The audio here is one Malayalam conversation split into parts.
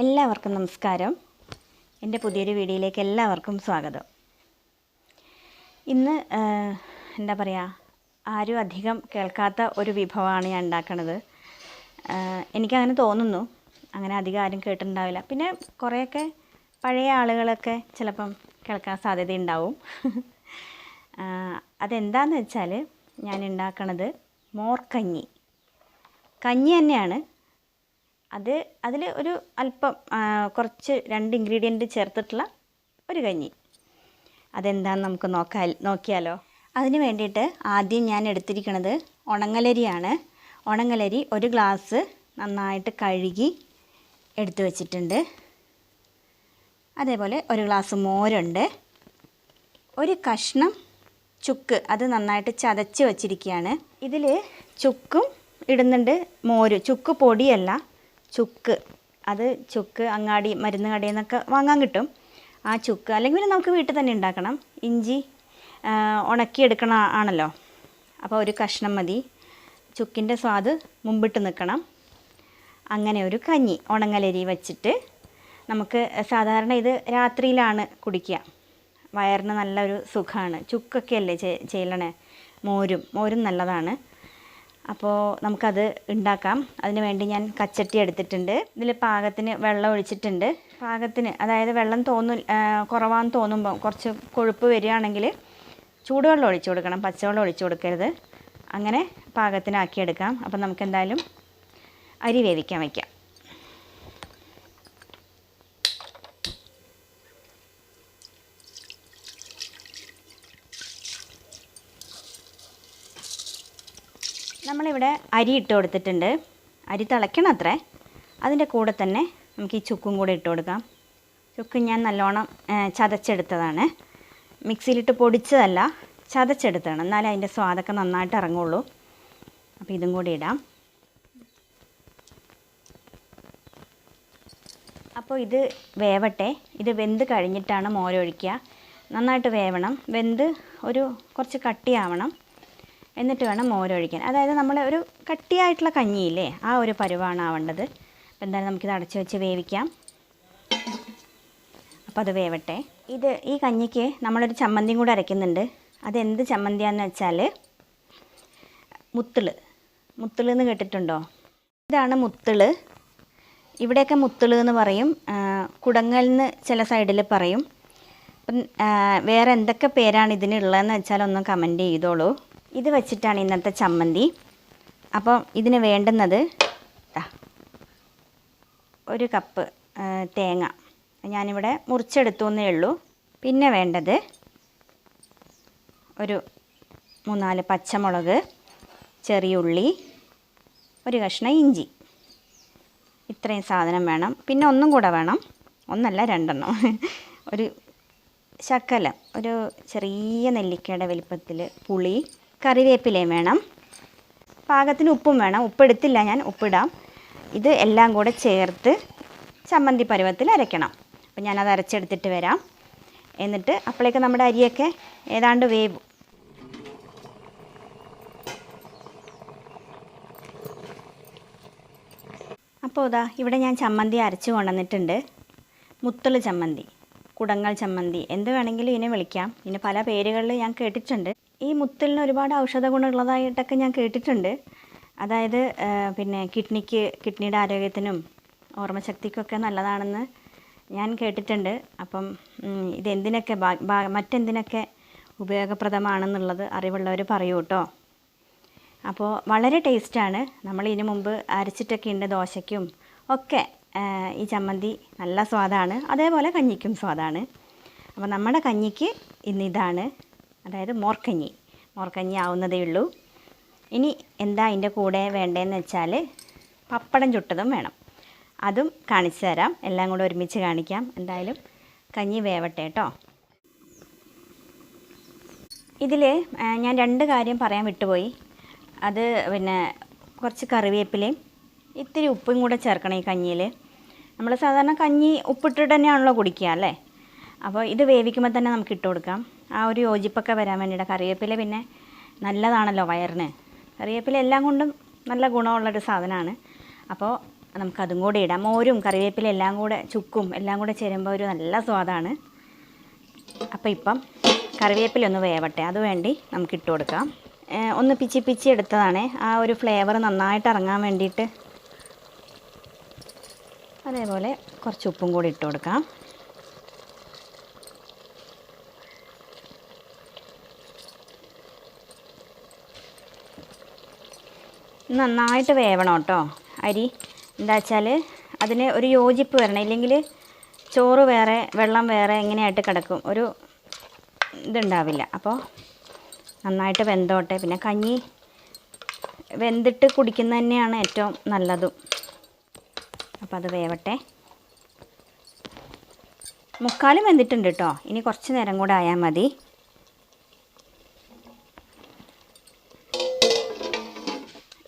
എല്ലാവർക്കും നമസ്കാരം. എന്റെ പുതിയൊരു വീഡിയോയിലേക്ക് എല്ലാവർക്കും സ്വാഗതം. ഇന്ന് എന്താ പറയുക ആരും അധികം കേൾക്കാത്ത ഒരു വിഭവമാണ് ഞാൻ ഉണ്ടാക്കണത്. എനിക്കങ്ങനെ തോന്നുന്നു. അങ്ങനെ അധികം ആരും കേട്ടിട്ടുണ്ടാവില്ല. പിന്നെ കുറേയൊക്കെ പഴയ ആളുകളൊക്കെ ചിലപ്പം കേൾക്കാൻ സാധ്യതയുണ്ടാവും. അതെന്താണെന്ന് വെച്ചാൽ ഞാൻ ഉണ്ടാക്കണത് മോർക്കഞ്ഞി. കഞ്ഞി തന്നെയാണ്. അത് അതിൽ ഒരു അല്പം കുറച്ച് രണ്ട് ഇൻഗ്രീഡിയന്റ് ചേർത്തിട്ടുള്ള ഒരു കഞ്ഞി. അതെന്താണെന്ന് നമുക്ക് നോക്കാൻ നോക്കിയാലോ? അതിന് വേണ്ടിയിട്ട് ആദ്യം ഞാൻ എടുത്തിരിക്കുന്നത് ഉണങ്ങലരിയാണ്. ഉണങ്ങലരി ഒരു ഗ്ലാസ് നന്നായിട്ട് കഴുകി എടുത്തു വച്ചിട്ടുണ്ട്. അതേപോലെ ഒരു ഗ്ലാസ് മോരുണ്ട്. ഒരു കഷ്ണം ചുക്ക് അത് നന്നായിട്ട് ചതച്ച് വച്ചിരിക്കുകയാണ്. ഇതിൽ ചുക്കും ഇടുന്നുണ്ട് മോര് ചുക്ക് പൊടിയല്ല ചുക്ക്. അത് ചുക്ക് അങ്ങാടി മരുന്ന് കടയിൽ നിന്നൊക്കെ വാങ്ങാൻ കിട്ടും. ആ ചുക്ക് അല്ലെങ്കിൽ പിന്നെ നമുക്ക് വീട്ടിൽ തന്നെ ഉണ്ടാക്കണം. ഇഞ്ചി ഉണക്കിയെടുക്കണ ആണല്ലോ. അപ്പോൾ ഒരു കഷ്ണം മതി. ചുക്കിന്റെ സ്വാദ് മുമ്പിട്ട് നിൽക്കണം. അങ്ങനെ ഒരു കഞ്ഞി ഉണങ്ങലരി വച്ചിട്ട് നമുക്ക് സാധാരണ ഇത് രാത്രിയിലാണ് കുടിക്കുക. വയറിന് നല്ലൊരു സുഖമാണ്. ചുക്കൊക്കെ അല്ലേ ചെയ്യണേ മോരും മോരും നല്ലതാണ്. അപ്പോൾ നമുക്കത് ഉണ്ടാക്കാം. അതിന് വേണ്ടി ഞാൻ കച്ചട്ടി എടുത്തിട്ടുണ്ട്. ഇതിൽ പാകത്തിന് വെള്ളം ഒഴിച്ചിട്ടുണ്ട്. പാകത്തിന് അതായത് വെള്ളം തോന്നു കുറവാന്ന് തോന്നുമ്പോൾ കുറച്ച് കൊഴുപ്പ് വരികയാണെങ്കിൽ ചൂടുവെള്ളം ഒഴിച്ചു കൊടുക്കണം. പച്ചവെള്ളം ഒഴിച്ചു കൊടുക്കരുത്. അങ്ങനെ പാകത്തിനാക്കിയെടുക്കാം. അപ്പം നമുക്ക് എന്തായാലും അരി വേവിക്കാൻ വയ്ക്കാം നമ്മളിവിടെ അരി ഇട്ട് കൊടുത്തിട്ടുണ്ട്. അരി തിളയ്ക്കണം അത്രേ. അതിന്റെ കൂടെ തന്നെ നമുക്ക് ഈ ചുക്കും കൂടെ ഇട്ട് കൊടുക്കാം. ചുക്ക് ഞാൻ നല്ലോണം ചതച്ചെടുത്തതാണ്. മിക്സിയിലിട്ട് പൊടിച്ചതല്ല ചതച്ചെടുത്തതാണ്. എന്നാലേ അതിന്റെ സ്വാദൊക്കെ നന്നായിട്ട് ഇറങ്ങുള്ളൂ. അപ്പോൾ ഇതും കൂടി ഇടാം. അപ്പോൾ ഇത് വേവട്ടെ. ഇത് വെന്ത് കഴിഞ്ഞിട്ടാണ് മോരൊഴിക്കുക. നന്നായിട്ട് വേവണം. വെന്ത് ഒരു കുറച്ച് കട്ടിയാവണം. എന്നിട്ട് വേണം മോരൊഴിക്കാൻ. അതായത് നമ്മൾ ഒരു കട്ടിയായിട്ടുള്ള കഞ്ഞിയില്ലേ ആ ഒരു പരുവാണ് ആവേണ്ടത്. അപ്പോൾ എന്തായാലും നമുക്കിത് അടച്ച് വെച്ച് വേവിക്കാം. അപ്പോൾ അത് വേവട്ടെ. ഇത് ഈ കഞ്ഞിക്ക് നമ്മളൊരു ചമ്മന്തിയും കൂടെ അരയ്ക്കുന്നുണ്ട്. അതെന്ത് ചമ്മന്തിയാന്ന് വെച്ചാൽ മുത്തിൾ. മുത്തിൾ എന്ന് കേട്ടിട്ടുണ്ടോ? ഇതാണ് മുത്തിൾ. ഇവിടെയൊക്കെ മുത്തിൾ എന്ന് പറയും. കുടങ്ങൽ എന്ന് ചില സൈഡിൽ പറയും. അപ്പം വേറെ എന്തൊക്കെ പേരാണ് ഇതിനുള്ളതെന്ന് വെച്ചാൽ ഒന്ന് കമന്റ് ചെയ്തോളൂ. ഇത് വെച്ചിട്ടാണ് ഇന്നത്തെ ചമ്മന്തി. അപ്പം ഇതിന് വേണ്ടുന്നത് ഒരു കപ്പ് തേങ്ങ. ഞാനിവിടെ മുറിച്ചെടുത്തു എന്നേ ഉള്ളൂ. പിന്നെ വേണ്ടത് ഒരു മൂന്നാൽ പച്ചമുളക് ചെറിയ ഉള്ളി ഒരു കഷ്ണം ഇഞ്ചി. ഇത്രയും സാധനം വേണം. പിന്നെ ഒന്നും കൂടെ വേണം. ഒന്നല്ല രണ്ടെണ്ണം. ഒരു ശക്കലം ഒരു ചെറിയ നെല്ലിക്കയുടെ വലിപ്പത്തിൽ പുളി കറിവേപ്പിലയും വേണം. പാകത്തിന് ഉപ്പും വേണം. ഉപ്പെടുത്തില്ല ഞാൻ ഉപ്പിടാം ഇത് എല്ലാം കൂടെ ചേർത്ത് ചമ്മന്തി പരുവത്തിൽ അരയ്ക്കണം. അപ്പം ഞാനത് അരച്ചെടുത്തിട്ട് വരാം. എന്നിട്ട് അപ്പോഴേക്ക് നമ്മുടെ അരിയൊക്കെ ഏതാണ്ട് വേവും. അപ്പോൾ ഇതാ ഇവിടെ ഞാൻ ചമ്മന്തി അരച്ച് കൊണ്ടുവന്നിട്ടുണ്ട്. മുത്തൾ ചമ്മന്തി. കുടങ്ങൽ ചമ്മന്തി. എന്ത് വേണമെങ്കിലും ഇതിനെ വിളിക്കാം. ഇതിന് പല പേരുകളിൽ ഞാൻ കേട്ടിട്ടുണ്ട്. ഈ മുത്തലിന് ഒരുപാട് ഔഷധ ഗുണമുള്ളതായിട്ടൊക്കെ ഞാൻ കേട്ടിട്ടുണ്ട്. അതായത് പിന്നെ കിഡ്നിക്ക് കിഡ്നിയുടെ ആരോഗ്യത്തിനും ഓർമ്മശക്തിക്കൊക്കെ നല്ലതാണെന്ന് ഞാൻ കേട്ടിട്ടുണ്ട്. അപ്പം ഇതെന്തിനൊക്കെ മറ്റെന്തിനൊക്കെ ഉപയോഗപ്രദമാണെന്നുള്ളത് അറിവുള്ളവർ പറയൂ കേട്ടോ. അപ്പോൾ വളരെ ടേസ്റ്റാണ്. നമ്മൾ ഇതിനു മുമ്പ് അരച്ചിട്ടൊക്കെ ഉണ്ട് ദോശയ്ക്കും ഒക്കെ. ഈ ചമ്മന്തി നല്ല സ്വാദാണ്. അതേപോലെ കഞ്ഞിക്കും സ്വാദാണ്. അപ്പോൾ നമ്മുടെ കഞ്ഞിക്ക് ഇന്ന് ഇതാണ്. അതായത് മോർക്കഞ്ഞി. മോർക്കഞ്ഞി ആവുന്നതേ ഉള്ളൂ. ഇനി എന്താ അതിന്റെ കൂടെ വേണ്ടതെന്ന് വെച്ചാൽ പപ്പടം ചുട്ടതും വേണം. അതും കാണിച്ചു തരാം. എല്ലാം കൂടെ ഒരുമിച്ച് കാണിക്കാം. എന്തായാലും കഞ്ഞി വേവട്ടെ കേട്ടോ ഇതിൽ ഞാൻ രണ്ട് കാര്യം പറയാൻ വിട്ടുപോയി. അത് പിന്നെ കുറച്ച് കറിവേപ്പിലയും ഇത്തിരി ഉപ്പും കൂടെ ചേർക്കണം ഈ കഞ്ഞിയിൽ നമ്മൾ സാധാരണ കഞ്ഞി ഉപ്പിട്ടിട്ട് തന്നെയാണല്ലോ കുടിക്കുക അല്ലേ? അപ്പോൾ ഇത് വേവിക്കുമ്പോൾ തന്നെ നമുക്ക് ഇട്ട് കൊടുക്കാം. ആ ഒരു യോജിപ്പൊക്കെ വരാൻ വേണ്ടിയിട്ട് കറിവേപ്പില പിന്നെ നല്ലതാണല്ലോ വയറിന്. കറിവേപ്പില എല്ലാം കൊണ്ടും നല്ല ഗുണമുള്ളൊരു സാധനമാണ്. അപ്പോൾ നമുക്കതും കൂടെ ഇടാം. മോരും കറിവേപ്പില എല്ലാം കൂടെ ചുക്കും എല്ലാം കൂടെ ചേരുമ്പോൾ ഒരു നല്ല സ്വാദാണ്. അപ്പോൾ ഇപ്പം കറിവേപ്പില ഒന്ന് വേവട്ടെ. അതുവേണ്ടി നമുക്ക് ഇട്ട് കൊടുക്കാം. ഒന്ന് പിച്ചി പിച്ചി എടുത്തതാണ്. ആ ഒരു ഫ്ലേവർ നന്നായിട്ട് ഇറങ്ങാൻ വേണ്ടിയിട്ട് അതേപോലെ കുറച്ച് ഉപ്പും കൂടി ഇട്ട് കൊടുക്കാം. നന്നായിട്ട് വേവണം കേട്ടോ. അരി എന്താ വെച്ചാൽ അതിന് ഒരു യോജിപ്പ് വരണം. ഇല്ലെങ്കിൽ ചോറ് വേറെ വെള്ളം വേറെ എങ്ങനെയായിട്ട് കിടക്കും. ഒരു ഇതുണ്ടാവില്ല. അപ്പോൾ നന്നായിട്ട് വെന്തോട്ടെ. പിന്നെ കഞ്ഞി വെന്തിട്ട് കുടിക്കുന്നത് തന്നെയാണ് ഏറ്റവും നല്ലതും. അപ്പോൾ അത് വേവട്ടെ. മുക്കാലും വെന്തിട്ടുണ്ട് കേട്ടോ ഇനി കുറച്ച് നേരം കൂടെ ആയാൽ മതി.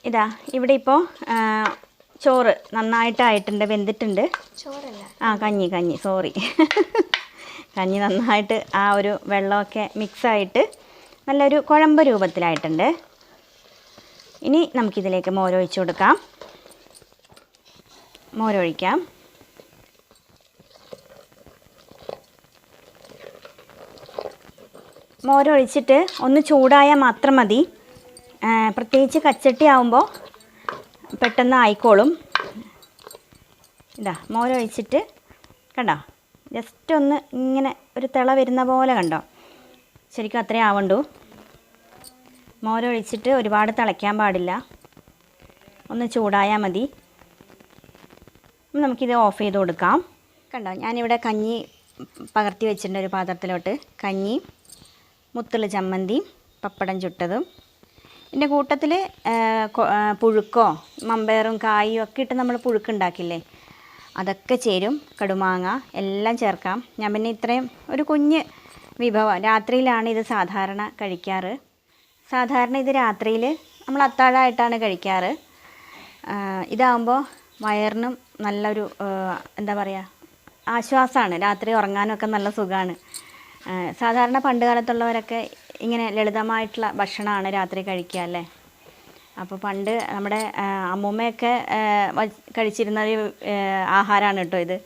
ഇതാ ഇവിടെ ഇപ്പോൾ ചോറ് നന്നായിട്ടായിട്ടുണ്ട് വെന്തിട്ടുണ്ട്. ആ കഞ്ഞി കഞ്ഞി സോറി. കഞ്ഞി നന്നായിട്ട് ആ ഒരു വെള്ളമൊക്കെ മിക്സായിട്ട് നല്ലൊരു കുഴമ്പ് രൂപത്തിലായിട്ടുണ്ട്. ഇനി നമുക്കിതിലേക്ക് മോരൊഴിച്ച് കൊടുക്കാം. മോരൊഴിക്കാം. മോരൊഴിച്ചിട്ട് ഒന്ന് ചൂടായാൽ മാത്രം മതി. പ്രത്യേകിച്ച് കച്ചട്ടി ആവുമ്പോൾ പെട്ടെന്ന് ആയിക്കോളും. ഇതാ മോരൊഴിച്ചിട്ട് കണ്ടോ? ജസ്റ്റ് ഒന്ന് ഇങ്ങനെ ഒരു തിള വരുന്ന പോലെ കണ്ടോ? ശരിക്കും അത്രേ ആവണ്ടു മോരൊഴിച്ചിട്ട് ഒരുപാട് തിളയ്ക്കാൻ പാടില്ല. ഒന്ന് ചൂടായാൽ മതി. നമുക്കിത് ഓഫ് ചെയ്ത് കൊടുക്കാം. കണ്ടോ ഞാനിവിടെ കഞ്ഞി പകർത്തി വെച്ചിട്ടുണ്ട് ഒരു പാത്രത്തിലോട്ട്. കഞ്ഞി മുത്തുള്ള ചമ്മന്തി പപ്പടം ചുട്ടതും. ഇതിന്റെ കൂട്ടത്തിൽ പുഴുക്കോ മമ്പയറും കായും ഒക്കെ ഇട്ട് നമ്മൾ പുഴുക്കുണ്ടാക്കില്ലേ? അതൊക്കെ ചേരും കടുമാങ്ങ എല്ലാം ചേർക്കാം. ഞാൻ പിന്നെ ഇത്രയും ഒരു കുഞ്ഞ് വിഭവം. രാത്രിയിലാണ് ഇത് സാധാരണ കഴിക്കാറ്. സാധാരണ ഇത് രാത്രിയിൽ നമ്മൾ അത്താഴമായിട്ടാണ് കഴിക്കാറ്. ഇതാകുമ്പോൾ വയറിനും നല്ലൊരു എന്താ പറയുക ആശ്വാസമാണ് രാത്രി ഉറങ്ങാനൊക്കെ നല്ല സുഖമാണ് സാധാരണ പണ്ട് കാലത്തുള്ളവരൊക്കെ ഇങ്ങനെ ലളിതമായിട്ടുള്ള ഭക്ഷണമാണ് രാത്രി കഴിക്കുക അല്ലേ? അപ്പോൾ പണ്ട് നമ്മുടെ അമ്മൂമ്മയൊക്കെ കഴിച്ചിരുന്ന ഒരു ആഹാരമാണ് കേട്ടോ ഇത്.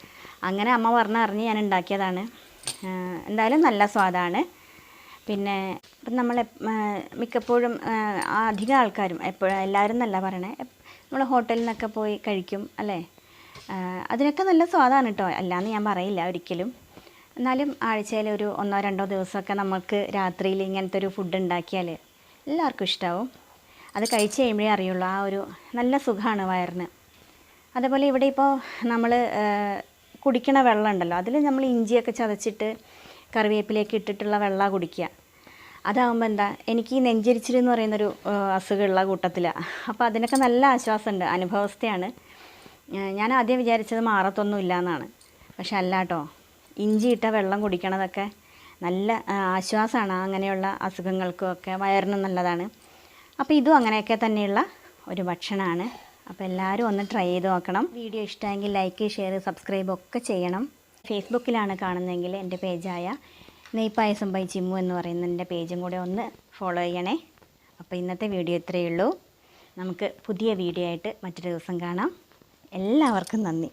അങ്ങനെ അമ്മ പറഞ്ഞറിഞ്ഞ് ഞാൻ ഉണ്ടാക്കിയതാണ്. എന്തായാലും നല്ല സ്വാദാണ്. പിന്നെ ഇപ്പം നമ്മൾ മിക്കപ്പോഴും അധികം ആൾക്കാരും എപ്പോഴും എല്ലാവരും എന്നല്ല പറയണേ നമ്മൾ ഹോട്ടലിൽ നിന്നൊക്കെ പോയി കഴിക്കും അല്ലേ? അതിനൊക്കെ നല്ല സ്വാദാണ് കേട്ടോ അല്ലാന്ന് ഞാൻ പറയില്ല ഒരിക്കലും. എന്നാലും ആഴ്ചയിൽ ഒരു ഒന്നോ രണ്ടോ ദിവസമൊക്കെ നമുക്ക് രാത്രിയിൽ ഇങ്ങനത്തെ ഒരു ഫുഡ് ഉണ്ടാക്കിയാൽ എല്ലാവർക്കും ഇഷ്ടമാവും അത് കഴിച്ച് കഴിയുമ്പോഴേ അറിയുള്ളൂ. ആ ഒരു നല്ല സുഖമാണ് വയറിന്. അതേപോലെ ഇവിടെ ഇപ്പോൾ നമ്മൾ കുടിക്കണ വെള്ളം ഉണ്ടല്ലോ. അതിൽ നമ്മൾ ഇഞ്ചിയൊക്കെ ചതച്ചിട്ട് കറിവേപ്പിലേക്ക് ഇട്ടിട്ടുള്ള വെള്ളമാണ് കുടിക്കുക. അതാകുമ്പോൾ എന്താ എനിക്ക് ഈ നെഞ്ചരിച്ചിൽ എന്ന് പറയുന്നൊരു അസുഖമുള്ള കൂട്ടത്തിലാണ് അപ്പോൾ അതിനൊക്കെ നല്ല ആശ്വാസമുണ്ട് അനുഭവസ്ഥയാണ് ഞാൻ ആദ്യം വിചാരിച്ചത് മാറത്തൊന്നും ഇല്ല എന്നാണ് പക്ഷെ അല്ല കേട്ടോ ഇഞ്ചി ഇട്ട വെള്ളം കുടിക്കണതൊക്കെ നല്ല ആശ്വാസമാണ് അങ്ങനെയുള്ള അസുഖങ്ങൾക്കും ഒക്കെ വയറിനും നല്ലതാണ്. അപ്പോൾ ഇതും അങ്ങനെയൊക്കെ തന്നെയുള്ള ഒരു ഭക്ഷണമാണ്. അപ്പോൾ എല്ലാവരും ഒന്ന് ട്രൈ ചെയ്ത് നോക്കണം. വീഡിയോ ഇഷ്ടമെങ്കിൽ ലൈക്ക് ഷെയർ സബ്സ്ക്രൈബ് ഒക്കെ ചെയ്യണം. ഫേസ്ബുക്കിലാണ് കാണുന്നതെങ്കിൽ എന്റെ പേജായ നെയ്പായസം ബൈ ചിമ്മു എന്ന് പറയുന്ന എന്റെ പേജും കൂടെ ഒന്ന് ഫോളോ ചെയ്യണേ. അപ്പോൾ ഇന്നത്തെ വീഡിയോ ഇത്രയേ ഉള്ളൂ. നമുക്ക് പുതിയ വീഡിയോ ആയിട്ട് മറ്റൊരു ദിവസം കാണാം. എല്ലാവർക്കും നന്ദി.